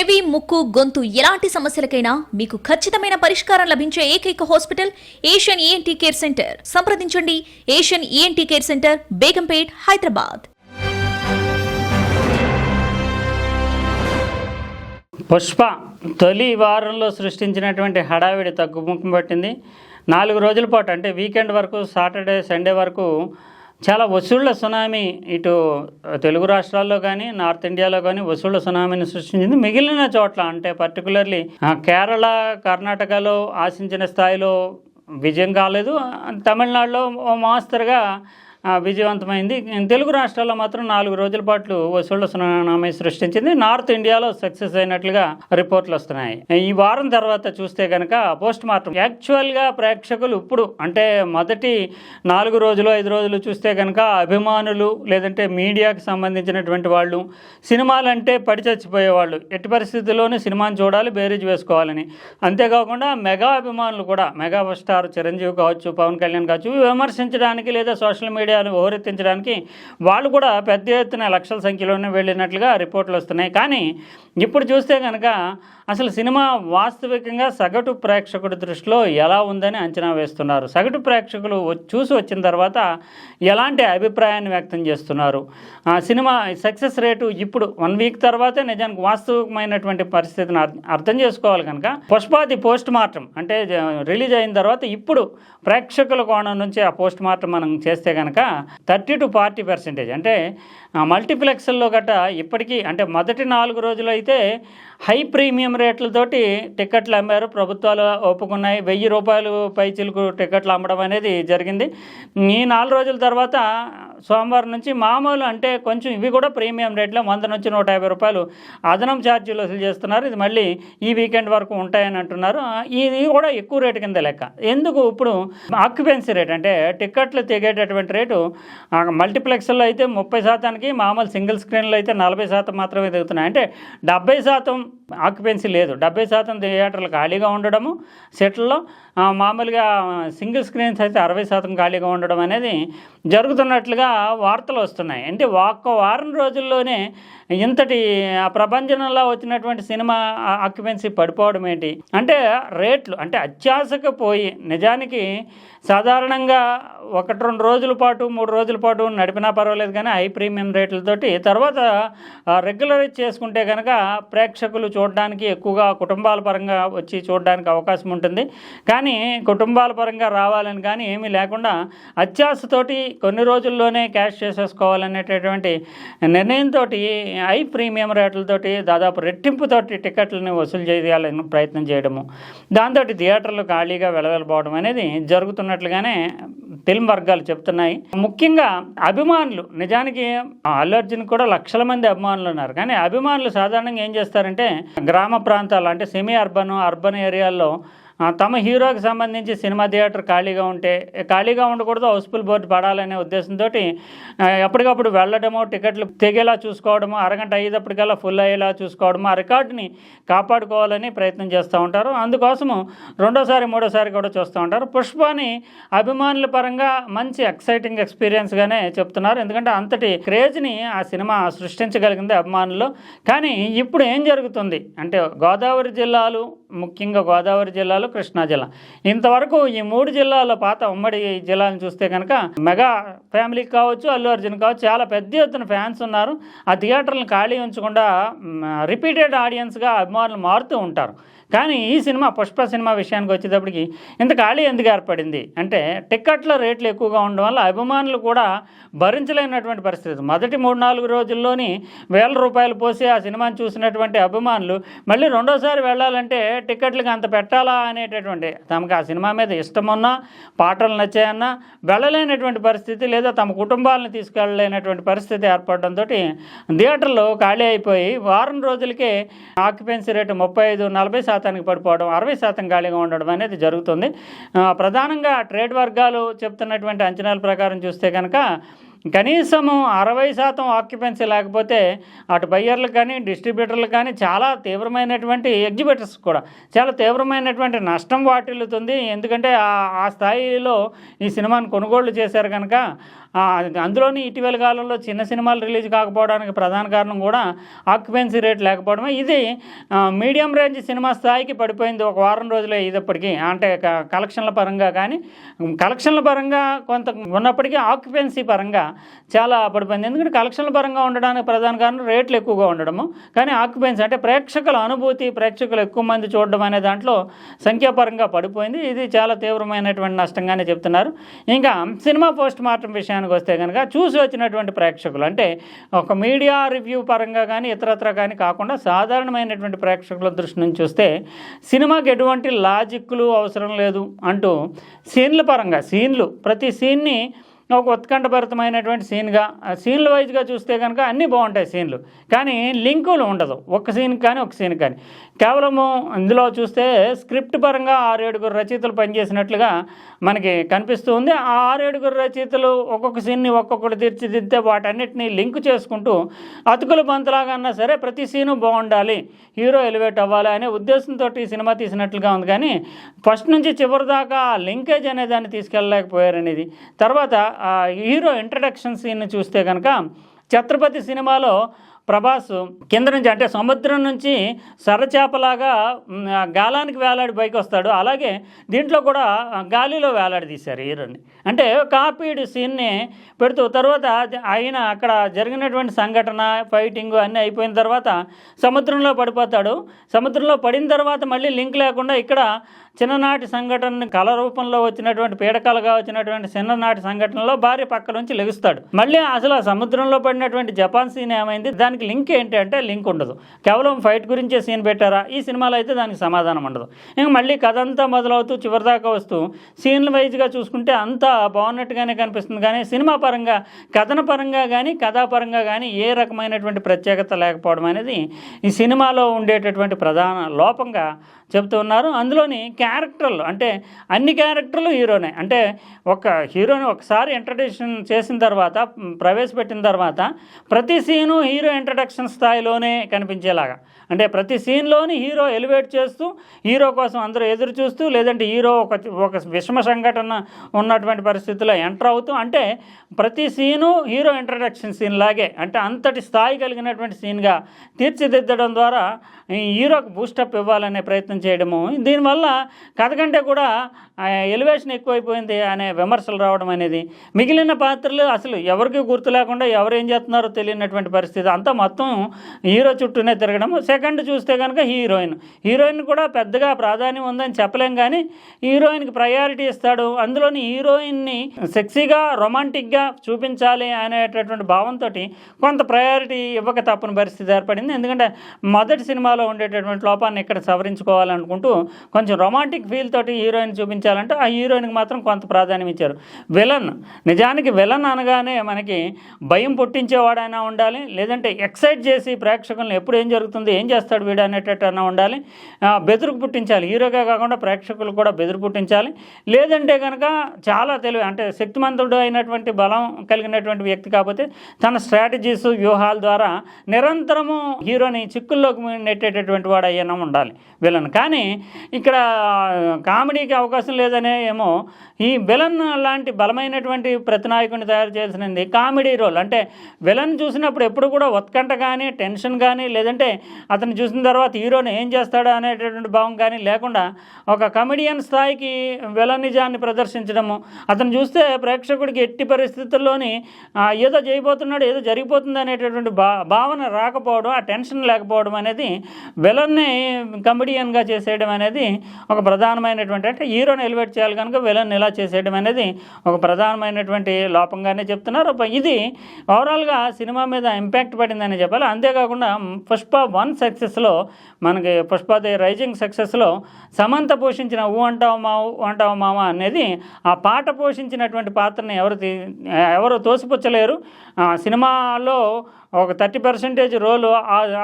చెవి ముక్కు గొంతు ఎలాంటి సమస్యలకైనా మీకు ఖచ్చితమైన పరిష్కారం లభించే ఏకైక hospital Asian ENT care centre. సంప్రదించండి. Asian ENT care centre Begumpet Hyderabad. Pushpa తొలి వారంలో సృష్టించినటువంటి హడావిడి తగ్గుముఖం పట్టింది. నాలుగు రోజుల పాటు అంటే వీకెండ్ వరకు సాటర్డే సండే వరకు చాలా వసూళ్ళ సునామీ ఇటు తెలుగు రాష్ట్రాల్లో కానీ నార్త్ ఇండియాలో కానీ వసూళ్ళ సునామీని సృష్టించింది మిగిలిన చోట్ల. అంటే పర్టికులర్లీ కేరళ కర్ణాటకలో ఆశించిన స్థాయిలో విజయం కాలేదు. తమిళనాడులో ఓ మాస్తరుగా విజయవంతమైంది. తెలుగు రాష్ట్రాల్లో మాత్రం నాలుగు రోజుల పాటు వసూళ్ళ సునామీ సృష్టించింది. నార్త్ ఇండియాలో సక్సెస్ అయినట్లుగా రిపోర్ట్లు వస్తున్నాయి. ఈ వారం తర్వాత చూస్తే కనుక పోస్ట్ మార్టం. యాక్చువల్గా ప్రేక్షకులు ఇప్పుడు అంటే మొదటి నాలుగు రోజులు ఐదు రోజులు చూస్తే కనుక అభిమానులు లేదంటే మీడియాకి సంబంధించినటువంటి వాళ్ళు సినిమాలంటే పడి చచ్చిపోయేవాళ్ళు. ఎట్టి పరిస్థితుల్లోనూ సినిమాని చూడాలి బేరీజ్ వేసుకోవాలని. అంతేకాకుండా మెగా అభిమానులు కూడా మెగా స్టార్ చిరంజీవి కావచ్చు పవన్ కళ్యాణ్ కావచ్చు విమర్శించడానికి లేదా సోషల్ మీడియా మీడియాను ఓరెత్తించడానికి. వాళ్ళు కూడా పెద్ద ఎత్తున లక్షల సంఖ్యలోనే వెళ్ళినట్లుగా రిపోర్ట్లు వస్తున్నాయి. కానీ ఇప్పుడు చూస్తే కనుక అసలు సినిమా వాస్తవికంగా సగటు ప్రేక్షకుడి దృష్టిలో ఎలా ఉందని అంచనా వేస్తున్నారు. సగటు ప్రేక్షకులు చూసి వచ్చిన తర్వాత ఎలాంటి అభిప్రాయాన్ని వ్యక్తం చేస్తున్నారు? ఆ సినిమా సక్సెస్ రేటు ఇప్పుడు వన్ వీక్ తర్వాతే నిజానికి వాస్తవికమైనటువంటి పరిస్థితిని అర్థం చేసుకోవాలి కనుక పుష్పాది పోస్ట్ మార్టం అంటే రిలీజ్ అయిన తర్వాత ఇప్పుడు ప్రేక్షకుల కోణం నుంచి ఆ పోస్ట్ మార్టం మనం చేస్తే కనుక థర్టీ టు ఫార్టీ పర్సెంటేజ్. అంటే మల్టీప్లెక్స్ల్లో గట ఇప్పటికీ అంటే మొదటి నాలుగు రోజులు అయితే హై ప్రీమియం రేట్లతోటి టికెట్లు అమ్మారు. ప్రభుత్వాలు ఒప్పుకున్నాయి. వెయ్యి రూపాయలు పైచిలకు టికెట్లు అమ్మడం అనేది జరిగింది. ఈ నాలుగు రోజుల తర్వాత సోమవారం నుంచి మామూలు అంటే కొంచెం ఇవి కూడా ప్రీమియం రేట్లో వంద నుంచి నూట యాభై రూపాయలు అదనం ఛార్జీలు వసూలు చేస్తున్నారు. ఇది మళ్ళీ ఈ వీకెండ్ వరకు ఉంటాయని అంటున్నారు. ఇది కూడా ఎక్కువ రేటు కింద లెక్క. ఎందుకు ఇప్పుడు ఆక్యుపెన్సీ రేట్ అంటే టికెట్లు తెగేటటువంటి రేటు మల్టీప్లెక్స్లో అయితే ముప్పై శాతానికి మామూలు సింగిల్ స్క్రీన్లో అయితే నలభై శాతం మాత్రమే దిగుతున్నాయి అంటే డెబ్బై శాతం ఆక్యుపెన్సీ లేదు. డెబ్బై శాతం థియేటర్లు ఖాళీగా ఉండడము సెట్లలో మామూలుగా సింగిల్ స్క్రీన్స్ అయితే అరవై శాతం ఖాళీగా ఉండడం అనేది జరుగుతున్నట్లుగా వార్తలు వస్తున్నాయి. అంటే ఒక్క వారం రోజుల్లోనే ఇంతటి ఆ ప్రభంజనంలో వచ్చినటువంటి సినిమా ఆక్యుపెన్సీ పడిపోవడం ఏంటి? అంటే రేట్లు అంటే అత్యాశకు పోయి నిజానికి సాధారణంగా ఒకటి రెండు రోజుల పాటు మూడు రోజుల పాటు నడిపినా పర్వాలేదు కానీ హై ప్రీమియం రేట్లతోటి తర్వాత రెగ్యులరైజ్ చేసుకుంటే కనుక ప్రేక్షకులు చూడడానికి ఎక్కువగా కుటుంబాల పరంగా వచ్చి చూడడానికి అవకాశం ఉంటుంది. కానీ కుటుంబాల పరంగా రావాలని కానీ ఏమీ లేకుండా అత్యాశతోటి కొన్ని రోజుల్లోనే క్యాష్ చేసేసుకోవాలనేటటువంటి నిర్ణయంతో హై ప్రీమియం రేట్లతోటి దాదాపు రెట్టింపుతోటి టికెట్లని వసూలు చేయాలని ప్రయత్నం చేయడము. దాంతో థియేటర్లు ఖాళీగా వెళ్ళవెళ్ళిపోవడం అనేది జరుగుతున్నట్లుగానే ఫిల్మ్ వర్గాలు చెప్తున్నాయి. ముఖ్యంగా అభిమానులు నిజానికి అల్లు అర్జున్ కూడా లక్షల మంది అభిమానులు ఉన్నారు. కానీ అభిమానులు సాధారణంగా ఏం చేస్తారంటే గ్రామ ప్రాంతాలు అంటే సెమీ అర్బన్ అర్బన్ ఏరియాల్లో తమ హీరోకి సంబంధించి సినిమా థియేటర్ ఖాళీగా ఉంటే ఖాళీగా ఉండకూడదు హౌస్ఫుల్ బోర్డు పడాలనే ఉద్దేశంతో ఎప్పటికప్పుడు వెళ్ళడము టికెట్లు తెగేలా చూసుకోవడము అరగంట అయ్యేటప్పటికల్లా ఫుల్ అయ్యేలా చూసుకోవడము ఆ రికార్డుని కాపాడుకోవాలని ప్రయత్నం చేస్తూ ఉంటారు. అందుకోసము రెండోసారి మూడోసారి కూడా చూస్తూ ఉంటారు. పుష్పని అభిమానుల పరంగా మంచి ఎక్సైటింగ్ ఎక్స్పీరియన్స్గానే చెప్తున్నారు. ఎందుకంటే అంతటి క్రేజ్ని ఆ సినిమా సృష్టించగలిగింది అభిమానులు. కానీ ఇప్పుడు ఏం జరుగుతుంది? అంటే గోదావరి జిల్లాలు ముఖ్యంగా గోదావరి జిల్లాలో కృష్ణా జిల్లా. ఇంతవరకు ఈ మూడు జిల్లాల పాత ఉమ్మడి జిల్లాలను చూస్తే కనుక మెగా ఫ్యామిలీకి కావచ్చు అల్లు అర్జున్ కావచ్చు చాలా పెద్ద ఎత్తున ఫ్యాన్స్ ఉన్నారు. ఆ థియేటర్లను ఖాళీ ఉంచకుండా రిపీటెడ్ ఆడియన్స్గా అభిమానులు మారుతూ ఉంటారు. కానీ ఈ సినిమా పుష్ప సినిమా విషయానికి వచ్చేటప్పటికి ఇంత ఖాళీ ఎందుకు ఏర్పడింది? అంటే టిక్కెట్ల రేట్లు ఎక్కువగా ఉండడం వల్ల అభిమానులు కూడా భరించలేనటువంటి పరిస్థితి మొదటి మూడు నాలుగు రోజుల్లోని వేల రూపాయలు పోసి ఆ సినిమాని చూసినటువంటి అభిమానులు మళ్ళీ రెండోసారి వెళ్ళాలంటే టిక్కెట్లకు అంత పెట్టాలా అనేటటువంటి తమకు ఆ సినిమా మీద ఇష్టం ఉన్నా పాటలు నచ్చాయన్నా వెళ్ళలేనటువంటి పరిస్థితి లేదా తమ కుటుంబాలను తీసుకెళ్ళలేనటువంటి పరిస్థితి ఏర్పడడంతో థియేటర్లు ఖాళీ అయిపోయి వారం రోజులకే ఆక్యుపెన్సీ రేటు ముప్పై ఐదు నలభై శాతానికి పడిపోవడం అరవై శాతం ఖాళీగా ఉండడం అనేది జరుగుతుంది. ప్రధానంగా ట్రేడ్ వర్గాలు చెప్తున్నటువంటి అంచనాల ప్రకారం చూస్తే కనుక కనీసము అరవై శాతం ఆక్యుపెన్సీ లేకపోతే అటు బయ్యర్లకు కానీ డిస్ట్రిబ్యూటర్లకు కానీ చాలా తీవ్రమైనటువంటి ఎగ్జిబిటర్స్ కూడా. చాలా తీవ్రమైనటువంటి నష్టం వాటిల్లుతుంది. ఎందుకంటే ఆ- స్థాయిలో ఈ సినిమాను కొనుగోళ్ళు చేశారు కనుక అందులోని ఇటీవల కాలంలో చిన్న సినిమాలు రిలీజ్ కాకపోవడానికి ప్రధాన కారణం కూడా ఆక్యుపెన్సీ రేట్ లేకపోవడమే. ఇది మీడియం రేంజ్ సినిమా స్థాయికి పడిపోయింది ఒక వారం రోజులే ఇదప్పటికీ. అంటే క- కలెక్షన్ల పరంగా కానీ కలెక్షన్ల పరంగా కొంత ఉన్నప్పటికీ ఆక్యుపెన్సీ పరంగా చాలా పడిపోయింది. ఎందుకంటే కలెక్షన్ల పరంగా ఉండడానికి ప్రధాన కారణం రేట్లు ఎక్కువగా ఉండడము. కానీ ఆక్యుపెన్సీ అంటే ప్రేక్షకుల అనుభూతి ప్రేక్షకులు ఎక్కువ మంది చూడడం అనే దాంట్లో సంఖ్యాపరంగా పడిపోయింది. ఇది చాలా తీవ్రమైనటువంటి నష్టంగానే చెప్తున్నారు. ఇంకా సినిమా పోస్ట్ మార్టం విషయానికి వస్తే కనుక చూసి వచ్చినటువంటి ప్రేక్షకులు అంటే ఒక మీడియా రివ్యూ పరంగా కానీ ఇతరత్ర కానీ కాకుండా సాధారణమైనటువంటి ప్రేక్షకుల దృష్టి నుంచి చూస్తే సినిమాకి ఎటువంటి లాజిక్లు అవసరం లేదు అంటూ సీన్ల పరంగా సీన్లు ప్రతి సీన్ని ఒక ఉత్కంఠభరితమైనటువంటి సీన్గా సీన్ల వైజ్గా చూస్తే కనుక అన్నీ బాగుంటాయి సీన్లు. కానీ లింకులు ఉండదు. ఒక సీన్ కానీ ఒక సీన్ కానీ. కేవలము ఇందులో చూస్తే స్క్రిప్ట్ పరంగా ఆరు ఏడుగురు రచయితలు పనిచేసినట్లుగా మనకి కనిపిస్తూ ఉంది. ఆ ఆరు ఏడుగురు రచయితలు ఒక్కొక్క సీన్ని ఒక్కొక్కటి తీర్చిదిద్దే వాటన్నిటిని లింక్ చేసుకుంటూ అతుకుల బంతులాగా అన్నా సరే ప్రతి సీను బాగుండాలి హీరో ఎలివేట్ అవ్వాలి అనే ఉద్దేశంతో ఈ సినిమా తీసినట్లుగా ఉంది. కానీ ఫస్ట్ నుంచి చివరి దాకా ఆ లింకేజ్ అనే దాన్ని తీసుకెళ్ళలేకపోయారనేది. తర్వాత హీరో ఇంట్రడక్షన్ సీన్ చూస్తే కనుక ఛత్రపతి సినిమాలో ప్రభాస్ కింద నుంచి అంటే సముద్రం నుంచి సరచేపలాగా గాలానికి వేలాడి పైకి వస్తాడు అలాగే దీంట్లో కూడా గాలిలో వేలాడి తీశారు హీరోని. అంటే కాపీడ్ సీన్ని పెడుతూ తర్వాత ఆయన అక్కడ జరిగినటువంటి సంఘటన ఫైటింగ్ అన్నీ అయిపోయిన తర్వాత సముద్రంలో పడిపోతాడు. సముద్రంలో పడిన తర్వాత మళ్ళీ లింక్ లేకుండా ఇక్కడ చిన్ననాటి సంఘటన కళ రూపంలో వచ్చినటువంటి పీడకలుగా వచ్చినటువంటి చిన్ననాటి సంఘటనలో భార్య పక్క నుంచి లెగుస్తాడు. మళ్ళీ అసలు ఆ సముద్రంలో పడినటువంటి జపాన్ సీన్ ఏమైంది? దానికి లింక్ ఏంటి అంటే లింక్ ఉండదు. కేవలం ఫైట్ గురించే సీన్ పెట్టారా? ఈ సినిమాలో అయితే దానికి సమాధానం ఉండదు. ఇంకా మళ్ళీ కథ అంతా మొదలవుతూ చివరిదాకా వస్తూ సీన్ల వైజ్గా చూసుకుంటే అంతా బాగున్నట్టుగానే కనిపిస్తుంది. కానీ సినిమా పరంగా కథన పరంగా కానీ కథాపరంగా కానీ ఏ రకమైనటువంటి ప్రత్యేకత లేకపోవడం అనేది ఈ సినిమాలో ఉండేటటువంటి ప్రధాన లోపంగా చెబుతున్నారు అందులోని క్యా క్యారెక్టర్లు అంటే అన్ని క్యారెక్టర్లు హీరోనే. అంటే ఒక హీరోని ఒకసారి ఇంట్రడక్షన్ చేసిన తర్వాత ప్రవేశపెట్టిన తర్వాత ప్రతి సీను హీరో ఇంట్రడక్షన్ స్థాయిలోనే కనిపించేలాగా. అంటే ప్రతి సీన్లోని హీరో ఎలివేట్ చేస్తూ హీరో కోసం అందరూ ఎదురు చూస్తూ లేదంటే హీరో ఒక ఒక విషమ సంఘటన ఉన్నటువంటి పరిస్థితుల్లో ఎంటర్ అవుతూ అంటే ప్రతి సీను హీరో ఇంట్రడక్షన్ సీన్ లాగే అంటే అంతటి స్థాయి కలిగినటువంటి సీన్గా తీర్చిదిద్దడం ద్వారా ఈ బూస్టప్ ఇవ్వాలనే ప్రయత్నం చేయడము. దీనివల్ల కథ కంటే కూడా ఎలివేషన్ ఎక్కువైపోయింది అనే విమర్శలు రావడం అనేది. మిగిలిన పాత్రలు అసలు ఎవరికి గుర్తు లేకుండా ఎవరు ఏం చేస్తున్నారో తెలియనటువంటి పరిస్థితి. అంతా మొత్తం హీరో చుట్టూనే తిరగడం సెకండ్ చూస్తే కనుక హీరోయిన్. హీరోయిన్ కూడా పెద్దగా ప్రాధాన్యం ఉందని చెప్పలేం కానీ హీరోయిన్కి ప్రయారిటీ ఇస్తాడు. అందులోని హీరోయిన్ని సెక్సీగా రొమాంటిక్గా చూపించాలి అనేటటువంటి భావంతో కొంత ప్రయారిటీ ఇవ్వక తప్పని పరిస్థితి ఏర్పడింది. ఎందుకంటే మొదటి సినిమాలో ఉండేటటువంటి లోపాన్ని ఇక్కడ సవరించుకోవాలనుకుంటూ కొంచెం రొమాంటిక్ ఫీల్ తోటి హీరోయిన్ చూపించాలంటే ఆ హీరోయిన్కి మాత్రం కొంత ప్రాధాన్యం ఇచ్చారు. విలన్ నిజానికి విలన్ అనగానే మనకి భయం పుట్టించేవాడైనా ఉండాలి లేదంటే ఎక్సైట్ చేసి ప్రేక్షకులను ఎప్పుడు ఏం జరుగుతుంది ఏం చేస్తాడు వీడు అనేటట్టు అన్నా ఉండాలి. బెదురు బెదురుకు పుట్టించాలి. హీరోగా కాకుండా ప్రేక్షకులు కూడా బెదురు పుట్టించాలి. లేదంటే కనుక చాలా తెలివి అంటే శక్తిమంతుడు అయినటువంటి బలం కలిగినటువంటి వ్యక్తి కాకపోతే తన స్ట్రాటజీస్ వ్యూహాల ద్వారా నిరంతరము హీరోని చిక్కుల్లోకి నెట్టేటటువంటి వాడు అయ్యన ఉండాలి విలన్ కానీ ఇక్కడ కామెడీకి అవకాశం లేదనే ఏమో ఈ విలన్ లాంటి బలమైనటువంటి ప్రతినాయకుని తయారు చేసినది కామెడీ రోల్. అంటే విలన్ చూసినప్పుడు ఎప్పుడు కూడా ఉత్కంఠ కానీ టెన్షన్ కానీ లేదంటే అతను చూసిన తర్వాత హీరోని ఏం చేస్తాడో అనేటటువంటి భావం కానీ లేకుండా ఒక కమెడియన్ స్థాయికి విలన్ నిజాన్ని ప్రదర్శించడము అతను చూస్తే ప్రేక్షకుడికి ఎట్టి పరిస్థితుల్లోని ఏదో చేయబోతున్నాడు ఏదో జరిగిపోతుంది అనేటటువంటి భా భావన రాకపోవడం ఆ టెన్షన్ లేకపోవడం అనేది విలన్ని కమెడియన్గా చేసేయడం అనేది ఒక ప్రధానమైనటువంటి అంటే హీరోని ఎలివేట్ చేయాలి కనుక విలన్ ఇలా చేసేయడం అనేది ఒక ప్రధానమైనటువంటి లోపంగానే చెప్తున్నారు. ఇది ఓవరాల్గా సినిమా మీద ఇంపాక్ట్ పడిందని చెప్పాలి. అంతేకాకుండా పుష్ప వన్ సక్సెస్లో మనకి పుష్ప ది రైజింగ్ సక్సెస్లో సమంత పోషించిన ఊ అంటావు మా అంటావు మామ అనేది ఆ పాట పోషించినటువంటి పాత్రని ఎవరు ఎవరు తోసిపుచ్చలేరు. ఆ సినిమాలో ఒక థర్టీ పర్సెంటేజ్ రోల్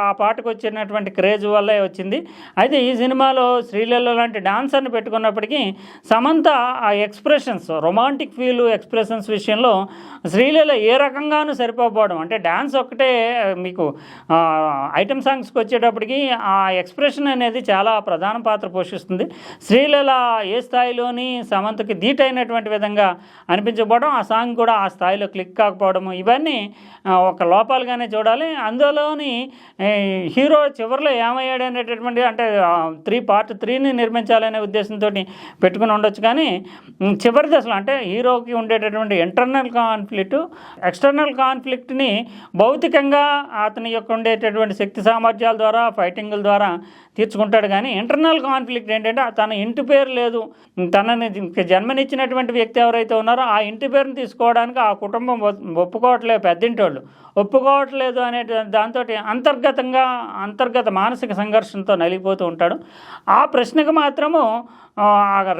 ఆ పాటకు వచ్చినటువంటి క్రేజ్ వల్లే వచ్చింది. అయితే ఈ సినిమాలో శ్రీలీల లాంటి డాన్సర్ని పెట్టుకున్నప్పటికీ సమంత ఆ ఎక్స్ప్రెషన్స్ రొమాంటిక్ ఫీల్ ఎక్స్ప్రెషన్స్ విషయంలో శ్రీలీల ఏ రకంగానూ సరిపోకపోవడం. అంటే డ్యాన్స్ ఒక్కటే మీకు ఐటమ్ సాంగ్స్కి వచ్చేటప్పటికి ఆ ఎక్స్ప్రెషన్ అనేది చాలా ప్రధాన పాత్ర పోషిస్తుంది. శ్రీలీల ఏ స్థాయిలోని సమంతకి అయినటువంటి విధంగా అనిపించకపోవడం ఆ సాంగ్ కూడా ఆ స్థాయిలో క్లిక్ కాకపోవడం ఇవన్నీ ఒక లోపాలుగా లోపాలుగానే చూడాలి. అందులోని హీరో చివరిలో ఏమయ్యాడు అనేటటువంటి అంటే త్రీ పార్ట్ త్రీని నిర్మించాలనే ఉద్దేశంతో పెట్టుకుని ఉండొచ్చు. కానీ చివరి దశలో అంటే హీరోకి ఉండేటటువంటి ఇంటర్నల్ కాన్ఫ్లిక్ట్ ఎక్స్టర్నల్ కాన్ఫ్లిక్ట్ని భౌతికంగా అతని యొక్క ఉండేటటువంటి శక్తి సామర్థ్యాల ద్వారా ఫైటింగ్ల ద్వారా తీర్చుకుంటాడు. కానీ ఇంటర్నల్ కాన్ఫ్లిక్ట్ ఏంటంటే తన ఇంటి పేరు లేదు. తనని జన్మనిచ్చినటువంటి వ్యక్తి ఎవరైతే ఉన్నారో ఆ ఇంటి పేరుని తీసుకోవడానికి ఆ కుటుంబం ఒప్పుకోవట్లేదు. పెద్దింటి వాళ్ళు ఒప్పుకోవట్లేదు అనే దాంతో అంతర్గతంగా అంతర్గత మానసిక సంఘర్షణతో నలిగిపోతూ ఉంటాడు. ఆ ప్రశ్నకు మాత్రము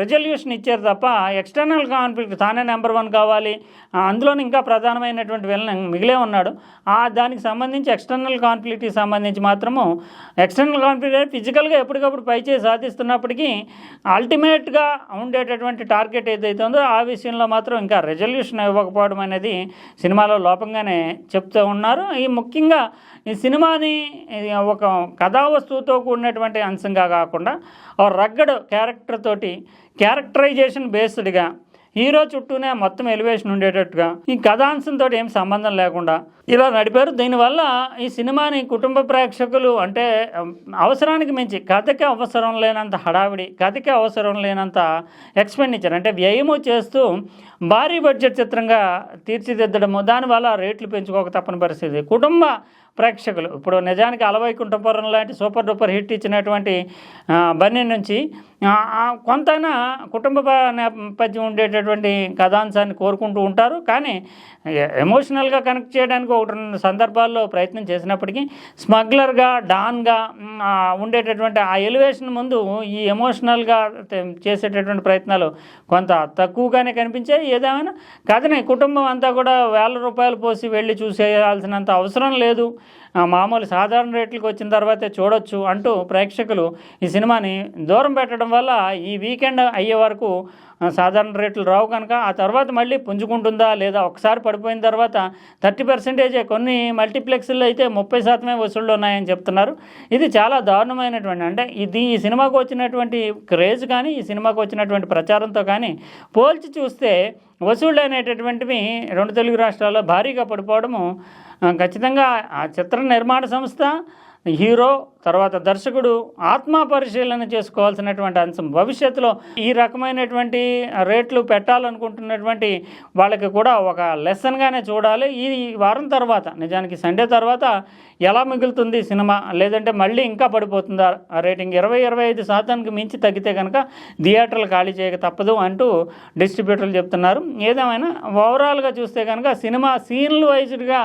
రిజల్యూషన్ ఇచ్చారు తప్ప ఎక్స్టర్నల్ కాన్ఫ్లిక్ట్ తానే నెంబర్ వన్ కావాలి. అందులోని ఇంకా ప్రధానమైనటువంటి విలన్ మిగిలే ఉన్నాడు. ఆ దానికి సంబంధించి ఎక్స్టర్నల్ కాన్ఫ్లిక్ట్కి సంబంధించి మాత్రము ఎక్స్టర్నల్ కాన్ఫ్లిక్ట్ ఫిజికల్గా ఎప్పటికప్పుడు పైచేసి సాధిస్తున్నప్పటికీ అల్టిమేట్గా ఉండేటటువంటి టార్గెట్ ఏదైతే ఉందో ఆ విషయంలో మాత్రం ఇంకా రెజల్యూషన్ ఇవ్వకపోవడం అనేది సినిమాలో లోపంగానే చెప్తూ ఉన్నారు. ఈ ముఖ్యంగా ఈ సినిమాని ఒక కథా వస్తువుతో కూడినటువంటి అంశంగా కాకుండా రగ్గడు రగ్గడ్ క్యారెక్టర్ తోటి క్యారెక్టరైజేషన్ బేస్డ్గా హీరో చుట్టూనే మొత్తం ఎలివేషన్ ఉండేటట్టుగా ఈ కథాంశంతో ఏం సంబంధం లేకుండా ఇలా నడిపారు. దీనివల్ల ఈ సినిమాని కుటుంబ ప్రేక్షకులు అంటే అవసరానికి మించి కథకి అవసరం లేనంత హడావిడి కథకి అవసరం లేనంత ఎక్స్పెండిచర్ అంటే వ్యయము చేస్తూ భారీ బడ్జెట్ చిత్రంగా తీర్చిదిద్దడము. దానివల్ల రేట్లు పెంచుకోక తప్పని పరిస్థితి. కుటుంబ ప్రేక్షకులు. ఇప్పుడు నిజానికి అలవైకుంఠపురం లాంటి సూపర్ డూపర్ హిట్ ఇచ్చినటువంటి బన్నీ నుంచి కొంతైనా కుటుంబ నేపథ్యం ఉండేటటువంటి కథాంశాన్ని కోరుకుంటూ ఉంటారు. కానీ ఎమోషనల్గా కనెక్ట్ చేయడానికి ఒకటి రెండు సందర్భాల్లో ప్రయత్నం చేసినప్పటికీ స్మగ్లర్గా డాన్గా ఉండేటటువంటి ఆ ఎలివేషన్ ముందు ఈ ఎమోషనల్గా చేసేటటువంటి ప్రయత్నాలు కొంత తక్కువగానే కనిపించాయి. ఏదేమైనా కథని కుటుంబం అంతా కూడా వేల రూపాయలు పోసి వెళ్ళి చూసేయాల్సినంత అవసరం లేదు. మామూలు సాధారణ రేట్లకు వచ్చిన తర్వాతే చూడొచ్చు అంటూ ప్రేక్షకులు ఈ సినిమాని దూరం పెట్టడం వల్ల ఈ వీకెండ్ అయ్యే వరకు సాధారణ రేట్లు రావు కనుక ఆ తర్వాత మళ్ళీ పుంజుకుంటుందా లేదా ఒకసారి పడిపోయిన తర్వాత థర్టీ పర్సెంటేజే కొన్ని మల్టీప్లెక్స్లో అయితే ముప్పై శాతమే వసూళ్ళు ఉన్నాయని చెప్తున్నారు. ఇది చాలా దారుణమైనటువంటి అంటే ఇది ఈ సినిమాకు వచ్చినటువంటి క్రేజ్ కానీ ఈ సినిమాకు వచ్చినటువంటి ప్రచారంతో కానీ పోల్చి చూస్తే వసూళ్ళు అనేటటువంటివి రెండు తెలుగు రాష్ట్రాల్లో భారీగా పడిపోవడము ఖచ్చితంగా ఆ చిత్ర నిర్మాణ సంస్థ హీరో తర్వాత దర్శకుడు ఆత్మ పరిశీలన చేసుకోవాల్సినటువంటి అంశం. భవిష్యత్తులో ఈ రకమైనటువంటి రేట్లు పెట్టాలనుకుంటున్నటువంటి వాళ్ళకి కూడా ఒక లెసన్గానే చూడాలి. ఈ వారం తర్వాత నిజానికి సండే తర్వాత ఎలా మిగులుతుంది సినిమా? లేదంటే మళ్ళీ ఇంకా పడిపోతుందా? ఆ రేటింగ్ ఇరవై ఇరవై ఐదు శాతానికి మించి తగ్గితే కనుక థియేటర్లు ఖాళీ చేయక తప్పదు అంటూ డిస్ట్రిబ్యూటర్లు చెప్తున్నారు. ఏదేమైనా ఓవరాల్గా చూస్తే కనుక సినిమా సీన్లు వైజ్డ్గా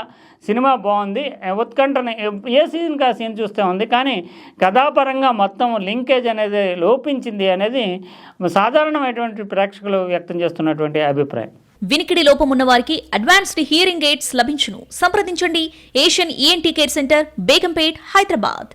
సినిమా బాగుంది. ఉత్కంఠని ఏ సీన్కి ఆ సీన్ చూస్తే ఉంది. కానీ కానీ కథాపరంగా మొత్తం లింకేజ్ అనేది లోపించింది అనేది సాధారణమైనటువంటి ప్రేక్షకులు వ్యక్తం చేస్తున్నటువంటి అభిప్రాయం. వినికిడి లోపం ఉన్న వారికి అడ్వాన్స్డ్ హియరింగ్ ఎయిడ్స్ లభించును. సంప్రదించండి. Asian ENT care centre Begumpet Hyderabad